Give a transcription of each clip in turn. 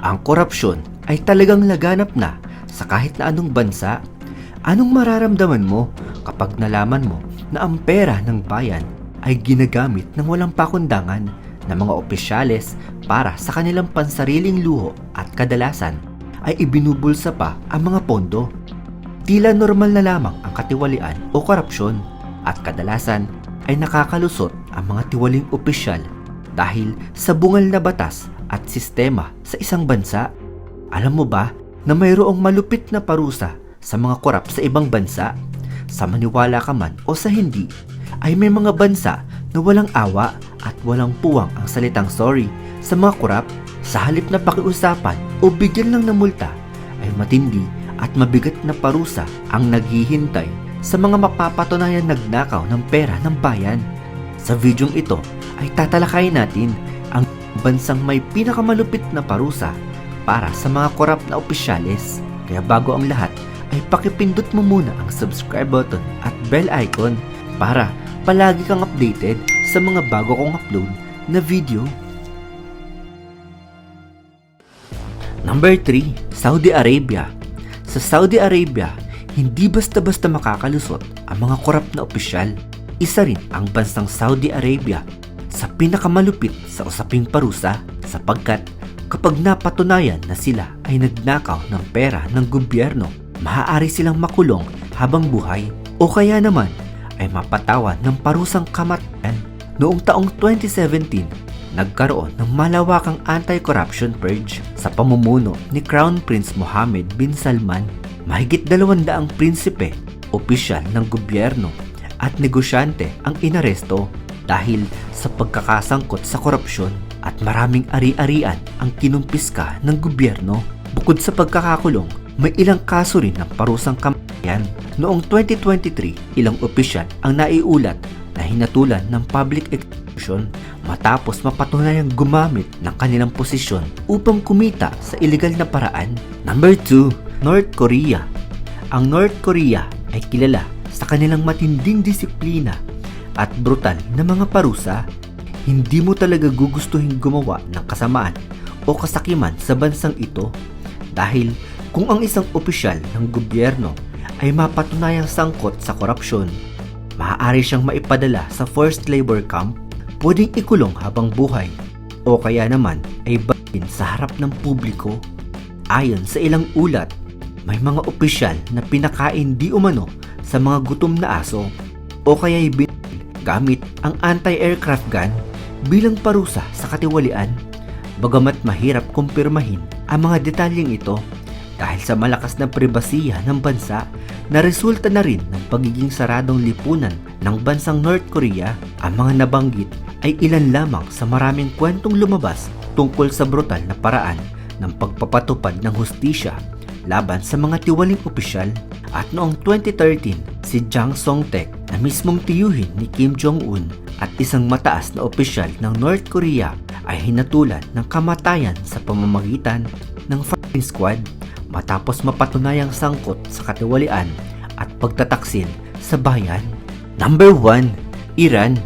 ang korupsyon ay talagang laganap na sa kahit na anong bansa, anong mararamdaman mo kapag nalaman mo na ang pera ng bayan ay ginagamit ng walang pakundangan ng mga opisyales para sa kanilang pansariling luho at kadalasan ay ibinubulsa pa ang mga pondo. Tila normal na lamang ang katiwalian o korupsyon at kadalasan ay nakakalusot ang mga tiwaling opisyal dahil sa bungal na batas at sistema sa isang bansa. Alam mo ba na mayroong malupit na parusa sa mga korap sa ibang bansa? Sa maniwala ka man o sa hindi, ay may mga bansa na walang awa at walang puwang ang salitang sorry sa mga korap sa halip na pakiusapan o bigyan lang ng multa ay matindi at mabigat na parusa ang naghihintay sa mga mapapatunayan nagnakaw ng pera ng bayan. Sa videong ito ay tatalakayin natin bansang may pinakamalupit na parusa para sa mga korap na opisyales. Kaya bago ang lahat ay pakipindot mo muna ang subscribe button at bell icon para palagi kang updated sa mga bago kong upload na video. Number 3, Saudi Arabia. Sa Saudi Arabia, hindi basta-basta makakalusot ang mga korap na opisyal. Isa rin ang bansang Saudi Arabia sa pinakamalupit sa usaping parusa sapagkat kapag napatunayan na sila ay nagnakaw ng pera ng gobyerno, maaari silang makulong habang buhay o kaya naman ay mapatawan ng parusang kamatayan. Noong taong 2017, nagkaroon ng malawakang anti-corruption purge sa pamumuno ni Crown Prince Mohammed bin Salman. Mahigit dalawandaang prinsipe, opisyal ng gobyerno at negosyante ang inaresto dahil sa pagkakasangkot sa korupsyon at maraming ari-arian ang kinumpiska ng gobyerno. Bukod sa pagkakakulong, may ilang kaso rin ng parusang kamatayan. Noong 2023, ilang opisyal ang naiulat na hinatulan ng public execution matapos mapatunayang gumamit ng kanilang posisyon upang kumita sa illegal na paraan. Number 2, North Korea. Ang North Korea ay kilala sa kanilang matinding disiplina at brutal na mga parusa. Hindi mo talaga gugustuhin gumawa ng kasamaan o kasakiman sa bansang ito dahil kung ang isang opisyal ng gobyerno ay mapatunayang sangkot sa korupsyon, maaari siyang maipadala sa forced labor camp, pwedeng ikulong habang buhay, o kaya naman ay batin sa harap ng publiko. Ayon sa ilang ulat, may mga opisyal na pinakain di umano sa mga gutom na aso o kaya bin gamit ang anti-aircraft gun bilang parusa sa katiwalian. Bagamat mahirap kumpirmahin ang mga detalyeng ito dahil sa malakas na pribasiya ng bansa na resulta na rin ng pagiging saradong lipunan ng bansang North Korea, ang mga nabanggit ay ilan lamang sa maraming kwentong lumabas tungkol sa brutal na paraan ng pagpapatupad ng hustisya laban sa mga tiwaling opisyal at noong 2013 si Jang Song-tek na mismong tiyuhin ni Kim Jong-un at isang mataas na opisyal ng North Korea ay hinatulan ng kamatayan sa pamamagitan ng firing squad matapos mapatunayang sangkot sa katiwalian at pagtataksil sa bayan. Number 1, Iran.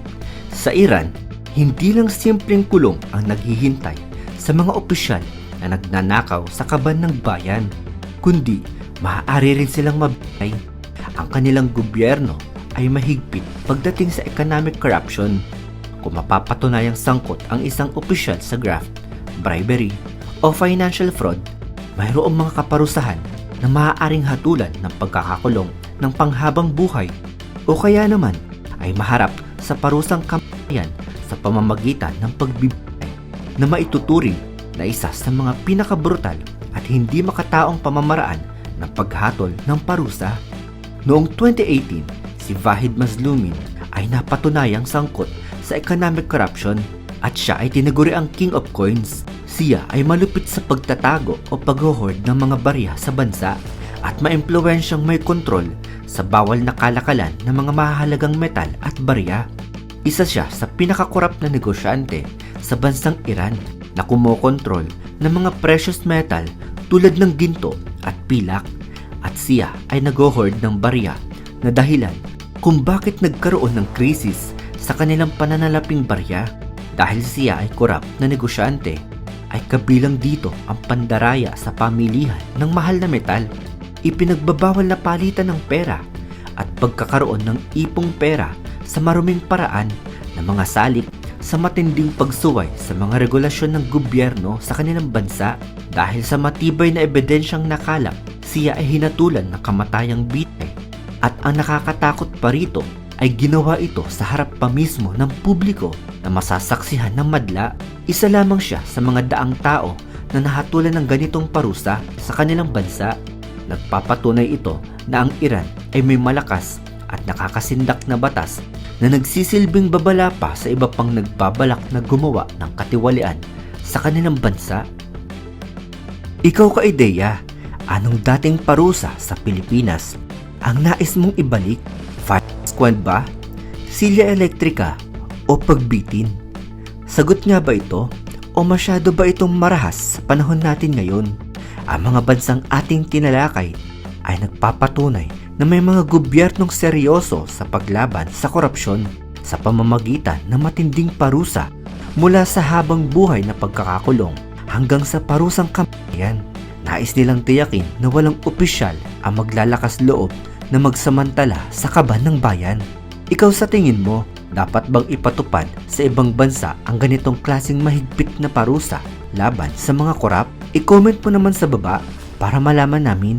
Sa Iran, hindi lang simpleng kulong ang naghihintay sa mga opisyal na nagnanakaw sa kaban ng bayan, kundi maaari rin silang mabigay. Ang kanilang gobyerno ay mahigpit pagdating sa economic corruption. Kung mapapatunayang sangkot ang isang opisyal sa graft, bribery, o financial fraud, mayroong mga kaparusahan na maaaring hatulan ng pagkakakulong ng panghabang buhay o kaya naman ay maharap sa parusang kamatayan sa pamamagitan ng pagbibigay na maituturing na isa sa mga pinakabrutal at hindi makataong pamamaraan ng paghatol ng parusa. Noong 2018, si Vahid Mazlumin ay napatunayang sangkot sa economic corruption at siya ay tinaguri ang King of Coins. Siya ay malupit sa pagtatago o pag-hoard ng mga barya sa bansa at maimpluwensyang may kontrol sa bawal na kalakalan ng mga mahalagang metal at barya. Isa siya sa pinakakorap na negosyante sa bansang Iran na kumokontrol ng mga precious metal tulad ng ginto at pilak at siya ay nag-hoard ng barya na dahilan kung bakit nagkaroon ng krisis sa kanilang pananalaping barya dahil siya ay korap na negosyante. ay kabilang dito ang pandaraya sa pamilihan ng mahal na metal, ipinagbabawal na palitan ng pera at pagkakaroon ng ipong pera sa maruming paraan na mga salik sa matinding pagsuway sa mga regulasyon ng gobyerno sa kanilang bansa dahil sa matibay na ebidensyang nakalap siya ay hinatulan ng kamatayang bitay at ang nakakatakot pa rito ay ginawa ito sa harap pa mismo ng publiko na masasaksihan ng madla. Isa lamang siya sa mga daang tao na nahatulan ng ganitong parusa sa kanilang bansa. Nagpapatunay ito na ang Iran ay may malakas at nakakasindak na batas na nagsisilbing babala pa sa iba pang nagbabalak na gumawa ng katiwalian sa kanilang bansa. Ikaw ka ideya, anong dating parusa sa Pilipinas ang nais mong ibalik? Fire squad ba? Silya elektrika o pagbitin? Sagot nga ba ito o masyado ba itong marahas sa panahon natin ngayon? Ang mga bansang ating tinalakay ay nagpapatunay na may mga gobyernong seryoso sa paglaban sa korupsyon sa pamamagitan ng matinding parusa mula sa habang buhay na pagkakakulong hanggang sa parusang kamatayan. Nais nilang tiyakin na walang opisyal ang maglalakas loob na magsamantala sa kaban ng bayan. Ikaw sa tingin mo, dapat bang ipatupad sa ibang bansa ang ganitong klasing mahigpit na parusa laban sa mga korap? I-comment mo naman sa baba para malaman namin.